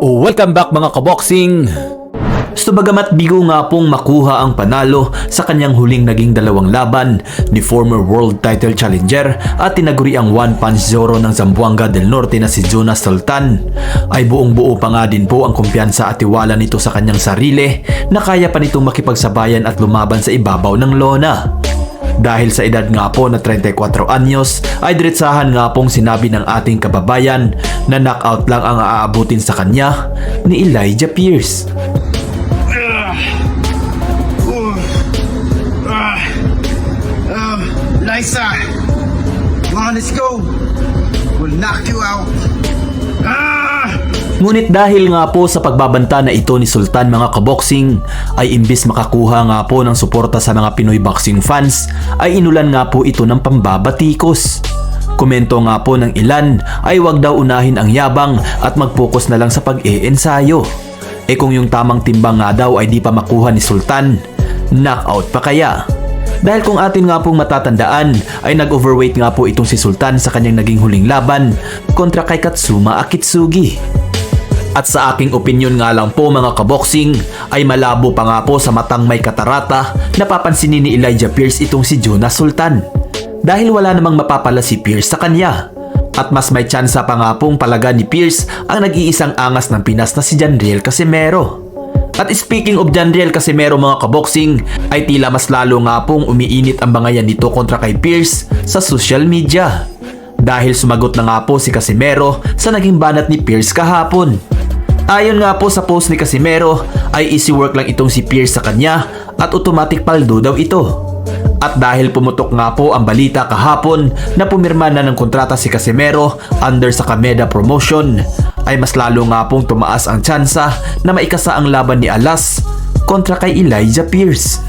Welcome back mga kaboxing! So bagamat bigo nga pong makuha ang panalo sa kanyang huling naging dalawang laban ni former world title challenger at tinaguri ang one punch zero ng Zamboanga del Norte na si Jonas Sultan ay buong buo pa nga din po ang kumpiyansa at tiwala nito sa kanyang sarili na kaya pa nitong makipagsabayan at lumaban sa ibabaw ng lona. Dahil sa edad nga po na 34 anyos ay diretsahan nga pong sinabi ng ating kababayan na knockout lang ang aabutin sa kanya ni Elijah Pierce. Um, Lysa, come on, let's go. We'll knock you out. Ngunit dahil nga po sa pagbabanta na ito ni Sultan mga kaboxing ay imbis makakuha nga po ng suporta sa mga Pinoy boxing fans ay inulan nga po ito ng pambabatikos. Komento nga po ng ilan ay wag daw unahin ang yabang at mag-focus na lang sa pag-iensayo. E kung yung tamang timbang nga daw ay di pa makuha ni Sultan, knockout pa kaya? Dahil kung atin nga pong matatandaan ay nag-overweight nga po itong si Sultan sa kanyang naging huling laban kontra kay Katsuma Akitsugi. At sa aking opinion nga lang po mga kaboxing ay malabo pa nga po sa matang may katarata napapansinin ni Elijah Pierce itong si Jonas Sultan. Dahil wala namang mapapala si Pierce sa kanya. At mas may tsansa pa nga pong palaga ni Pierce ang nag-iisang angas ng Pinas na si Janriel Casimero. At speaking of Janriel Casimero mga kaboxing, ay tila mas lalo nga pong umiinit ang bangayan nito kontra kay Pierce sa social media. Dahil sumagot na nga po si Casimero sa naging banat ni Pierce kahapon. Ayon nga po sa post ni Casimero ay easy work lang itong si Pierce sa kanya at automatic paldo daw ito. At dahil pumutok nga po ang balita kahapon na pumirma na ng kontrata si Casimero under sa Kameda Promotion, ay mas lalo nga pong tumaas ang tsansa na maikasa ang laban ni Alas kontra kay Elijah Pierce.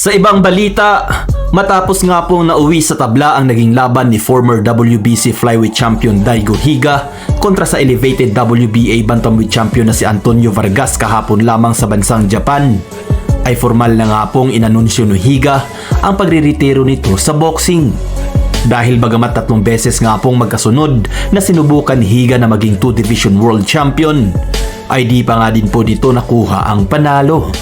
Sa ibang balita, matapos nga pong nauwi sa tabla ang naging laban ni former WBC Flyweight Champion Daigo Higa kontra sa elevated WBA Bantamweight Champion na si Antonio Vargas kahapon lamang sa bansang Japan, ay formal na nga pong inanunsyo ni Higa ang pagriretiro nito sa boxing. Dahil bagamat tatlong beses nga pong magkasunod na sinubukan ni Higa na maging 2 Division World Champion, ay di pa nga din po dito nakuha ang panalo.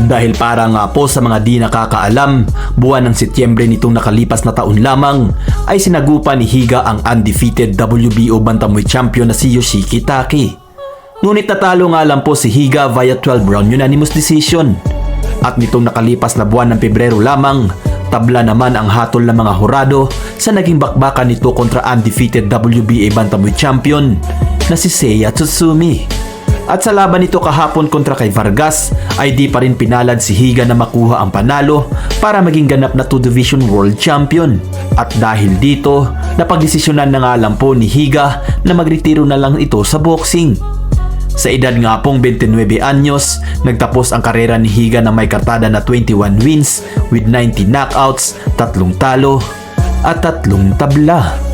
Dahil para nga po sa mga di nakakaalam, buwan ng Setyembre nitong nakalipas na taon lamang ay sinagupa ni Higa ang undefeated WBO Bantamweight Champion na si Yoshiki Taki. Ngunit natalo nga lang po si Higa via 12 round unanimous decision. At nitong nakalipas na buwan ng Pebrero lamang, tabla naman ang hatol ng mga hurado sa naging bakbakan nito kontra undefeated WBA Bantamweight Champion na si Seiya Tsutsumi. At sa laban nito kahapon kontra kay Vargas ay di pa rin pinalad si Higa na makuha ang panalo para maging ganap na 2 Division World Champion. At dahil dito, napagdesisyonan na nga lang po ni Higa na magretiro na lang ito sa boxing. Sa edad nga pong 29 anyos, nagtapos ang karera ni Higa na may kartada na 21 wins with 90 knockouts, tatlong talo at tatlong tabla.